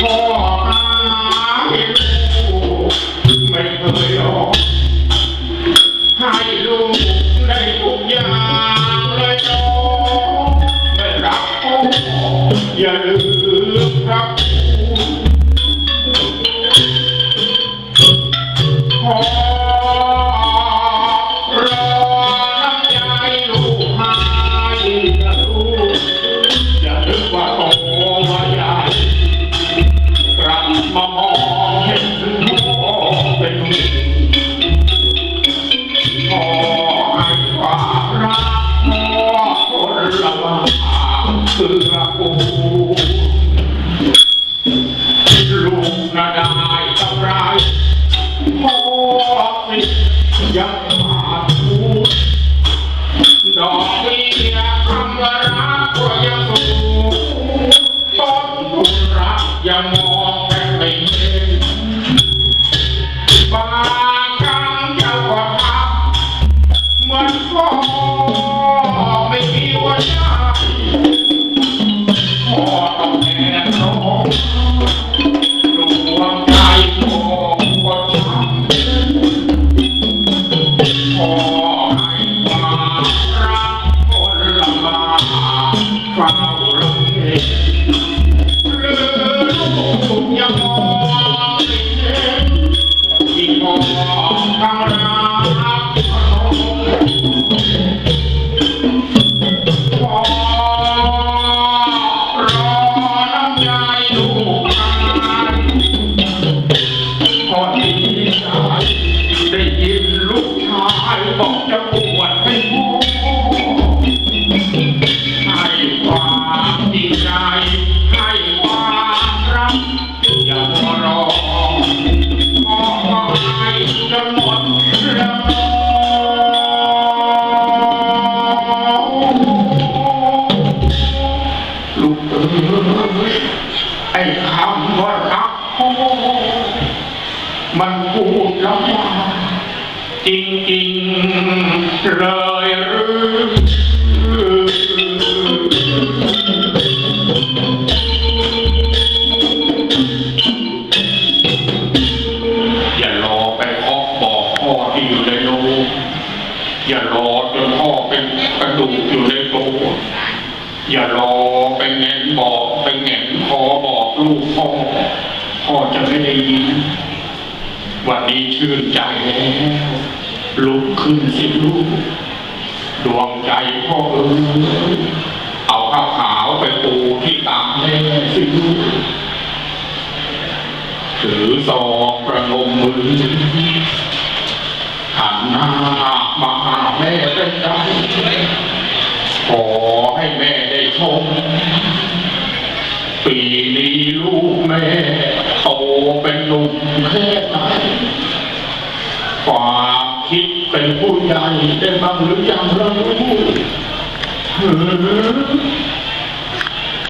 home. Yeah. เฝ้าระเงหรือลูกยังมองไม่เห็นยิ่งมองทั้งรักขอรอน้ำใจลูกชายพอดีใจได้ยินลูกชายบอกจะ ลูกเอ้ยไอ้คำว่ารักพ่อมันพูดแล้วว่าจริงๆเลยหรือ อย่ารอจนพ่อเป็นกระดูกอยู่ในโรงอย่ารอไปแงนบอกไปแงนคอบอกลูกพ่อพ่อจะไม่ได้ยิน วันนี้ชื่นใจแล้วลุกขึ้นสิลูกดวงใจพ่อเอ๋ยเอาข้าวขาวไปปูที่ตามแม่สิลูกถือซองประนมมือ หันหน้ามาหาแม่ได้ใจขอให้แม่ได้ชม ปีนี้ลูกแม่โตเป็นหนุ่มแค่ไหนความคิดเป็นผู้ใหญ่ได้บ้างหรือยังล่ะลูกเฮ้อ